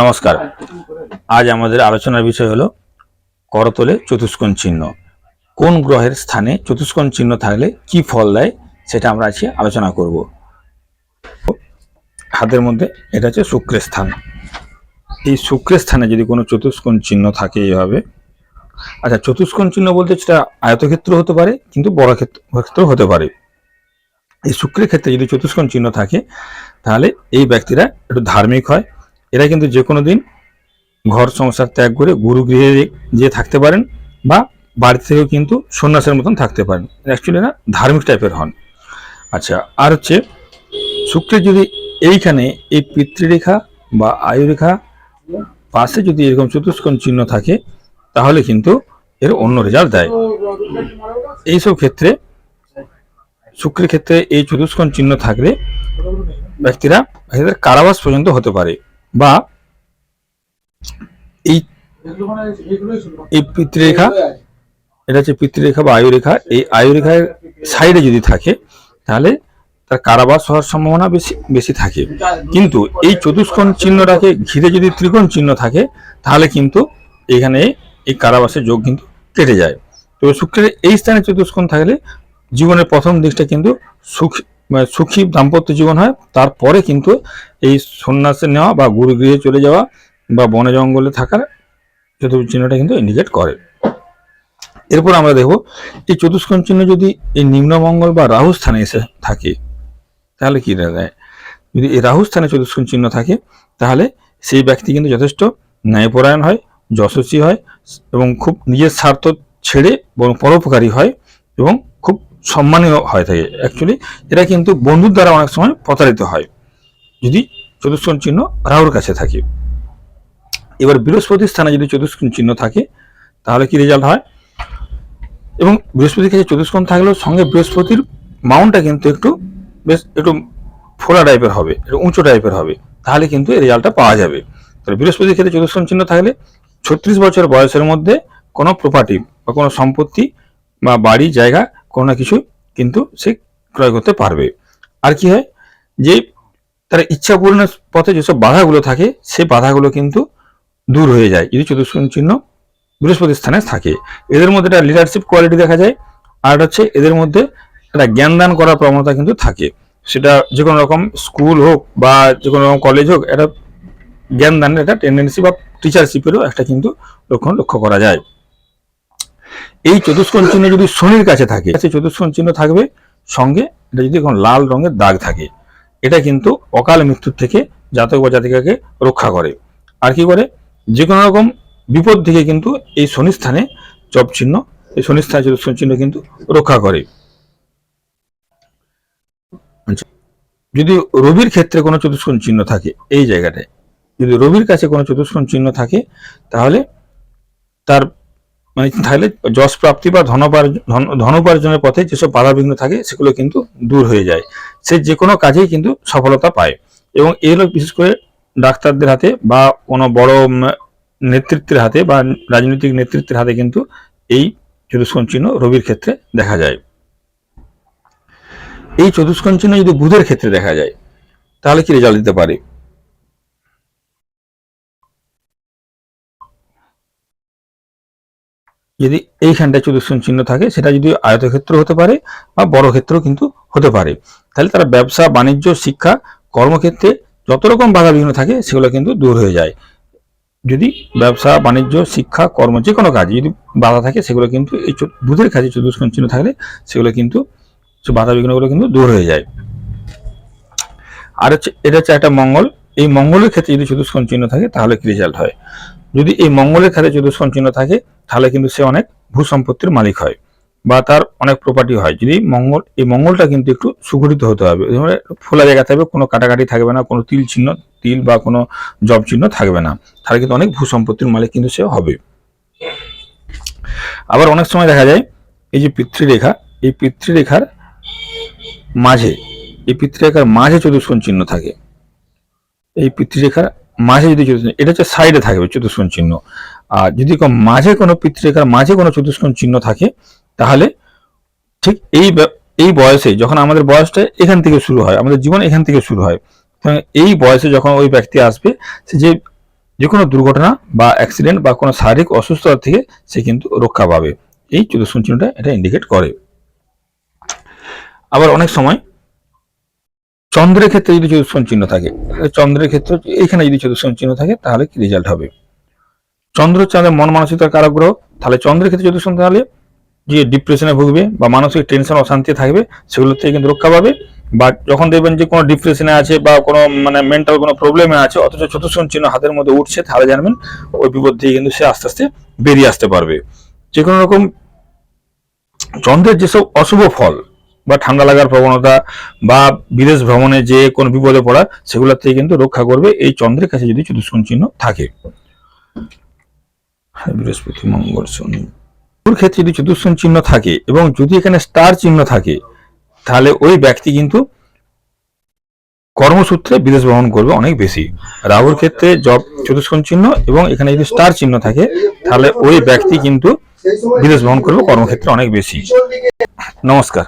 নমস্কার। আজ আমাদের আলোচনার বিষয় হলো করতলে চতুষ্কোণ চিহ্ন। কোন গ্রহের স্থানে চতুষ্কোণ চিহ্ন থাকলে কি ফল দেয় সেটা আমরা আজকে আলোচনা করব। হাতের মধ্যে এটা হচ্ছে শুক্রের স্থান। এই শুক্রের স্থানে যদি কোনো চতুষ্কোণ চিহ্ন থাকে এইভাবে আচ্ছা চতুষ্কোণ চিহ্ন বলতে সেটা আয়তক্ষেত্র হতে পারে, কিন্তু বড় ক্ষেত্র হতে পারে। এই শুক্রের ক্ষেত্রে যদি চতুষ্কোণ চিহ্ন থাকে, তাহলে এই ব্যক্তিরা একটু ধার্মিক হয়। এরা কিন্তু যে কোনো দিন ঘর সংসার ত্যাগ করে গুরু গৃহে যে থাকতে পারেন বা বাড়ি থেকেও কিন্তু সন্ন্যাসের মতন থাকতে পারেন। অ্যাকচুয়ালি না ধার্মিক টাইপের হন। আচ্ছা আর হচ্ছে শুক্রের যদি এইখানে এই পিতৃরেখা বা আয়ুরেখা পাশে যদি এরকম চতুষ্কোণ চিহ্ন থাকে, তাহলে কিন্তু এর অন্য রেজাল্ট দেয়। এইসব ক্ষেত্রে শুক্রের ক্ষেত্রে এই চতুষ্কোণ চিহ্ন থাকলে ব্যক্তিরা ব্যক্তিদের কারাবাস পর্যন্ত হতে পারে বা এই এই পিতৃরেখা, এটা হচ্ছে পিতৃরেখা বা আয়ুরেখা, এই আয়ুরেখার সাইডে যদি থাকে, তাহলে তার কারাবাস হওয়ার সম্ভাবনা বেশি বেশি থাকে। কিন্তু এই চতুষ্কোণ চিহ্নটাকে ঘিরে যদি ত্রিকোণ চিহ্ন থাকে, তাহলে কিন্তু এখানে এই কারাবাসের যোগ কিন্তু কেটে যায়। তবে শুক্রের এই স্থানে চতুষ্কোণ থাকলে জীবনের প্রথম দিকটা কিন্তু সুখী মানে সুখী দাম্পত্য জীবন হয়। তারপরে কিন্তু এই সন্ন্যাসে নেওয়া বা গুরুগৃহে চলে যাওয়া বা বনে জঙ্গলে থাকার চতুর্থ চিহ্নটা কিন্তু ইন্ডিকেট করে। এরপর আমরা দেখব, এই চতুষ্কোণ চিহ্ন যদি এই নিম্নমঙ্গল বা রাহু স্থানে এসে থাকে, তাহলে কি দেয় যদি এই রাহু স্থানে চতুষ্কোণ চিহ্ন থাকে, তাহলে সেই ব্যক্তি কিন্তু যথেষ্ট ন্যায়পরায়ণ হয়, যশস্বী হয় এবং খুব নিজের স্বার্থ ছেড়ে বরং পরোপকারী হয় এবং খুব সম্মানীয় হয়ে থাকে। অ্যাকচুয়ালি এরা কিন্তু বন্ধুর দ্বারা অনেক সময় প্রতারিত হয়। যদি চতুষ্কোণ চিহ্ন রাহুর কাছে থাকে। এবার বৃহস্পতির স্থানে যদি চতুষ্কোণ চিহ্ন থাকে, তাহলে কি রেজাল্ট হয়? এবং বৃহস্পতির কাছে চতুষ্কোণ থাকলেও সঙ্গে বৃহস্পতির মাউন্টটা কিন্তু একটু বেশ একটু ফোলা টাইপের হবে, একটু উঁচু টাইপের হবে। তাহলে কিন্তু এই রেজাল্টটা পাওয়া যাবে। তাহলে বৃহস্পতির ক্ষেত্রে চতুষ্কোণ চিহ্ন থাকলে ছত্রিশ বছর বয়সের মধ্যে কোনো প্রপার্টি বা কোনো সম্পত্তি বা বাড়ি, জায়গা কোনো না কিছু কিন্তু সে ক্রয় করতে পারবে। আর কি হয়? যে তার ইচ্ছা পূরণের পথে যেসব বাধাগুলো থাকে সেই বাধাগুলো কিন্তু দূর হয়ে যায়। যদি চতুষ্কোণ চিহ্ন বৃহস্পতি স্থানে থাকে। এদের মধ্যে একটা লিডারশিপ কোয়ালিটি দেখা যায়, আর হচ্ছে এদের মধ্যে একটা জ্ঞান দান করার প্রবণতা কিন্তু থাকে। সেটা যে কোনো রকম স্কুল হোক বা যে কোনো রকম কলেজ হোক, একটা জ্ঞান দানের একটা টেন্ডেন্সি বা টিচারশিপেরও একটা কিন্তু লক্ষণ লক্ষ্য করা যায়। এই চতুষ্কোণ চিহ্ন যদি শনির কাছে থাকে সেই চতুষ্কোণ চিহ্ন থাকবে সঙ্গে এটা যদি এখন লাল রঙের দাগ থাকে এটা কিন্তু অকাল মৃত্যুর থেকে জাতক বা জাতিকাকে রক্ষা করে। আর কি করে? যে কোনো রকম বিপদ থেকে কিন্তু এই শনি স্থানে জপ চিহ্ন এই শনি স্থানে চতুষ্কোণ চিহ্ন কিন্তু রক্ষা করে। আচ্ছা, যদি রবির ক্ষেত্রে কোনো চতুষ্কোণ চিহ্ন থাকে এই জায়গাটায় যদি রবির কাছে কোনো চতুষ্কোণ চিহ্ন থাকে তাহলে তার মানে তাহলে যশ প্রাপ্তি বা ধন- ধনোপার্জনের পথে যেসব বাধা বিঘ্ন থাকে, সেগুলো কিন্তু দূর হয়ে যায়। সে যে কোনো কাজেই কিন্তু সফলতা পায়। এবং এগুলো বিশেষ করে ডাক্তারদের হাতে বা কোনো বড় নেতৃত্বের হাতে বা রাজনৈতিক নেতৃত্বের হাতে কিন্তু এই চতুষ্কোণ চিহ্ন রবির ক্ষেত্রে দেখা যায়। এই চতুষ্কোণ চিহ্ন যদি বুধের ক্ষেত্রে দেখা যায়, তাহলে কি রেজাল্ট দিতে পারে? যদি এইখানটায় চতুষ্কোণ চিহ্ন থাকে, সেটা যদি আয়তক্ষেত্র হতে পারে বা বড় ক্ষেত্র কিন্তু হতে পারে। তাহলে তারা ব্যবসা, বাণিজ্য, শিক্ষা, কর্মক্ষেত্রে যত রকম বাধা বিঘ্ন থাকে, সেগুলো কিন্তু দূর হয়ে যায়। যদি ব্যবসা, বাণিজ্য, শিক্ষা, কর্ম যে কোনো কাজে যদি বাধা থাকে, সেগুলো কিন্তু এই বুধের কাছে চতুষ্কোণ চিহ্ন থাকলে সেগুলো কিন্তু সে বাধা বিঘ্নগুলো কিন্তু দূর হয়ে যায়। আর হচ্ছে এটা হচ্ছে একটা মঙ্গল। এই মঙ্গলের ক্ষেত্রে যদি চতুষ্কোণ চিহ্ন থাকে, তাহলে কি রেজাল্ট হয়? যদি এই মঙ্গলের ক্ষেত্রে চতুষ্কোণ চিহ্ন থাকে তাহলে কিন্তু সে অনেক ভূ সম্পত্তির মালিক হয় বা তার অনেক প্রপার্টি হয়। যদি মঙ্গল, এই মঙ্গলটা কিন্তু একটু সুগঠিত হতে হবে। খোলা জায়গা থাকবে, কোনো কাটাকাটি থাকবে না, কোনো তিল চিহ্ন, তিল বা কোনো জব চিহ্ন থাকবে না। তাহলে কিন্তু অনেক ভূ সম্পত্তির মালিক কিন্তু সে হবে। আবার অনেক সময় দেখা যায়, এই যে পিতৃরেখা, এই পিতৃরেখার মাঝে, এই পিতৃরেখার মাঝে চতুষ্কোণ চিহ্ন থাকে। এই পিতৃরেখার মাঝে যদি চতুষ্কোণ এটা হচ্ছে সাইডে থাকবে, চতুষ্কোণ চিহ্ন। আর যদি মাঝে কোনো পিতৃরেখার মাঝে কোনো চতুষ্কোণ চিহ্ন থাকে, তাহলে ঠিক এই এই বয়সে যখন আমাদের বয়সটা এখান থেকে শুরু হয়, আমাদের জীবন এখান থেকে শুরু হয় এই বয়সে যখন ওই ব্যক্তি আসবে, সে যে যে কোনো দুর্ঘটনা বা অ্যাক্সিডেন্ট বা কোনো শারীরিক অসুস্থতা থেকে সে কিন্তু রক্ষা পাবে। এই চতুষ্কোণ চিহ্নটা এটা ইন্ডিকেট করে। আবার অনেক সময় চন্দ্রের ক্ষেত্রে যদি চতুষ্কোণ চিহ্ন থাকে চন্দ্রের ক্ষেত্রে এইখানে যদি চতুষ্কোণ চিহ্ন থাকে, তাহলে কি রেজাল্ট হবে? চন্দ্র চাঁদের মন মানসিকতার কারক গ্রহ, তাহলে চন্দ্রের ক্ষেত্রে চতুষ্কোণ, তাহলে যে ডিপ্রেশনে ভুগবে বা মানসিক টেনশন অশান্তি থাকবে সেগুলো থেকে কিন্তু রক্ষা পাবে। বা যখন দেখবেন যে কোনো ডিপ্রেশনে আছে বা কোনো মানে মেন্টাল কোনো প্রবলেমে আছে, অথচ চতুষ্কোণ চিহ্ন হাতের মধ্যে উঠছে, তাহলে জানবেন ওই বিপদ থেকে কিন্তু সে আস্তে আস্তে বেরিয়ে আসতে পারবে। যে কোনো রকম চন্দ্রের যেসব অশুভ ফল বা ঠান্ডা লাগার প্রবণতা বা বিদেশ ভ্রমণে যে কোনো বিপদে পড়া সেগুলোর থেকে কিন্তু রক্ষা করবে এই চন্দ্রের কাছে যদি চতুষ্কোণ চিহ্ন থাকে। হ্যাঁ, বৃহস্পতি মঙ্গল শনি। ওর ক্ষেত্রে যদি চতুষ্কোণ চিহ্ন থাকে এবং যদি এখানে স্টার চিহ্ন থাকে তাহলে ওই ব্যক্তি কিন্তু কর্মসূত্রে বিদেশ ভ্রমণ করবে অনেক বেশি। রাহুর ক্ষেত্রে জব চতুষ্কোণ চিহ্ন এবং এখানে যদি স্টার চিহ্ন থাকে তাহলে ওই ব্যক্তি কিন্তু বিদেশ ভ্রমণ করবে কর্মক্ষেত্রে অনেক বেশি। নমস্কার।